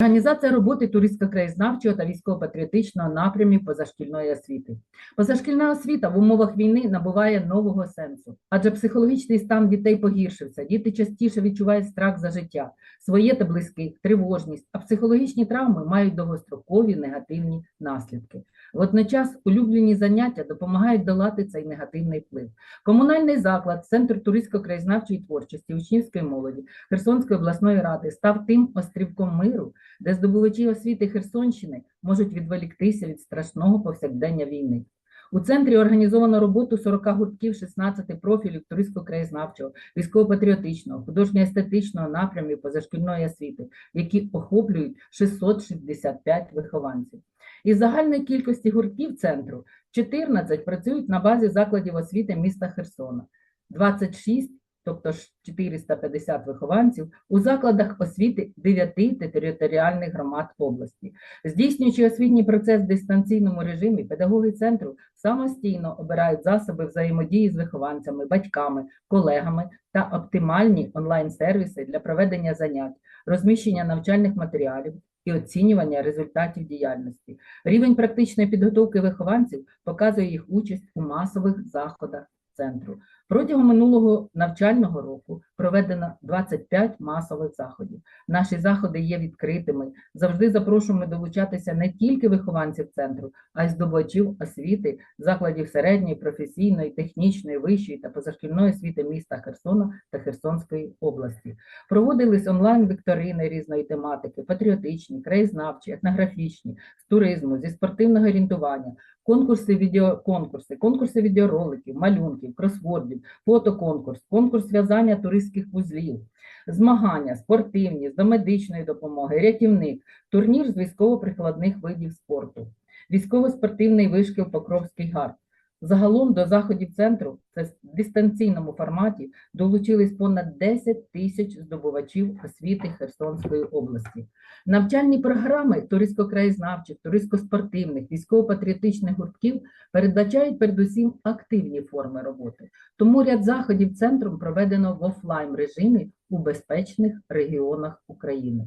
Реалізація роботи туристсько-краєзнавчого та військово-патріотичного напрямів позашкільної освіти. Позашкільна освіта в умовах війни набуває нового сенсу, адже психологічний стан дітей погіршився. Діти частіше відчувають страх за життя, своє та близьких, тривожність, а психологічні травми мають довгострокові негативні наслідки. Водночас улюблені заняття допомагають долати цей негативний вплив. Комунальний заклад, Центр туристсько-краєзнавчої творчості, учнівської молоді Херсонської обласної ради став тим острівком миру, де здобувачі освіти Херсонщини можуть відволіктися від страшного повсякдення війни. У центрі організовано роботу 40 гуртків 16 профілів туристсько-краєзнавчого, військово-патріотичного, художньо-естетичного напрямів позашкільної освіти, які охоплюють 665 вихованців. Із загальної кількості гуртків центру 14 працюють на базі закладів освіти міста Херсона, 26, тобто 450 вихованців, у закладах освіти 9 територіальних громад області. Здійснюючи освітній процес в дистанційному режимі, педагоги центру самостійно обирають засоби взаємодії з вихованцями, батьками, колегами та оптимальні онлайн-сервіси для проведення занять, розміщення навчальних матеріалів і оцінювання результатів діяльності. Рівень практичної підготовки вихованців показує їх участь у масових заходах центру. Протягом минулого навчального року проведено 25 масових заходів. Наші заходи є відкритими. Завжди запрошуємо долучатися не тільки вихованців центру, а й здобувачів освіти, закладів середньої, професійної, технічної, вищої та позашкільної освіти міста Херсона та Херсонської області. Проводились онлайн-вікторини різної тематики, патріотичні, краєзнавчі, етнографічні, з туризму, зі спортивного орієнтування, конкурси, відеоконкурси, конкурси відеороликів, малюнків, кросвордів, фотоконкурс, конкурс в'язання туристських вузлів, змагання, спортивні, з домедичної допомоги, рятівник, турнір з військово-прикладних видів спорту, військово-спортивний вишкіл Покровський гард. Загалом до заходів центру, це дистанційному форматі, долучились понад 10 тисяч здобувачів освіти Херсонської області. Навчальні програми туристсько-краєзнавчих, туристсько-спортивних, військово-патріотичних гуртків передбачають передусім активні форми роботи. Тому ряд заходів центром проведено в офлайн режимі у безпечних регіонах України.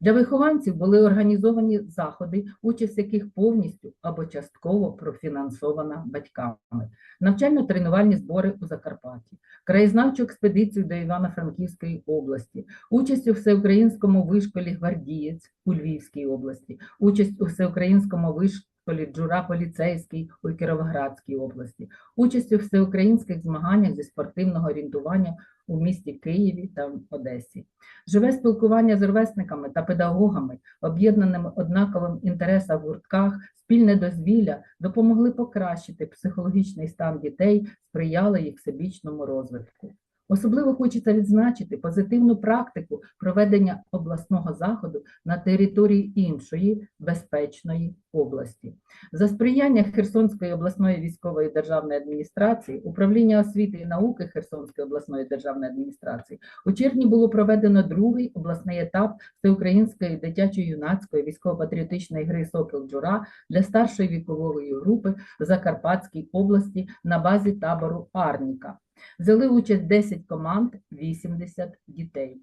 Для вихованців були організовані заходи, участь яких повністю або частково профінансована батьками, навчально-тренувальні збори у Закарпатті, краєзнавчу експедицію до Івано-Франківської області, участь у всеукраїнському вишколі Гвардієць у Львівській області, участь у всеукраїнському вишколі Джура Поліцейський у Кіровоградській області, участь у всеукраїнських змаганнях зі спортивного орієнтування у місті Києві та Одесі. Живе спілкування з ровесниками та педагогами, об'єднаними однаковим інтересом в гуртках, спільне дозвілля допомогли покращити психологічний стан дітей, сприяли їх всебічному розвитку. Особливо хочеться відзначити позитивну практику проведення обласного заходу на території іншої безпечної області. За сприяння Херсонської обласної військової державної адміністрації, управління освіти і науки Херсонської обласної державної адміністрації у червні було проведено другий обласний етап всеукраїнської дитячої юнацької військово-патріотичної гри Сокіл Джура для старшої вікової групи в Закарпатській області на базі табору Арніка. Взяли участь 10 команд, 80 дітей.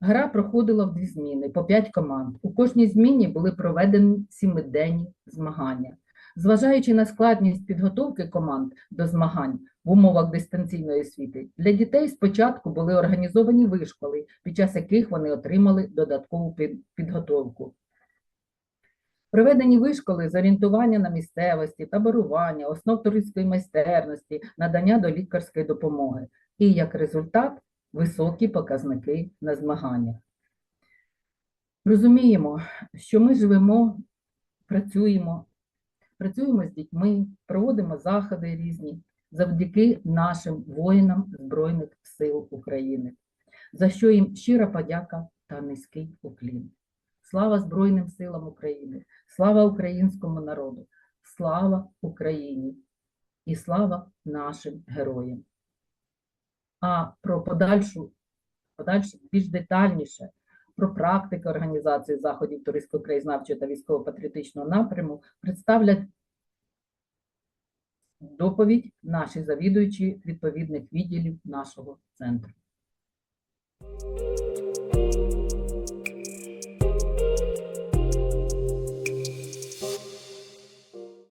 Гра проходила в дві зміни по 5 команд. У кожній зміні були проведені сімиденні змагання. Зважаючи на складність підготовки команд до змагань в умовах дистанційної освіти, для дітей спочатку були організовані вишколи, під час яких вони отримали додаткову підготовку. Проведені вишколи з орієнтування на місцевості, таборування, основ туристської майстерності, надання до лікарської допомоги. І як результат високі показники на змаганнях. Розуміємо, що ми живемо, працюємо, працюємо з дітьми, проводимо заходи різні завдяки нашим воїнам Збройних сил України, за що їм щира подяка та низький уклін. Слава Збройним силам України! Слава українському народу! Слава Україні! І слава нашим героям! А про подальшу, подальше більш детальніше про практику організації заходів туристсько-краєзнавчого та військово-патріотичного напряму представлять доповідь наші завідуючі відповідних відділів нашого центру.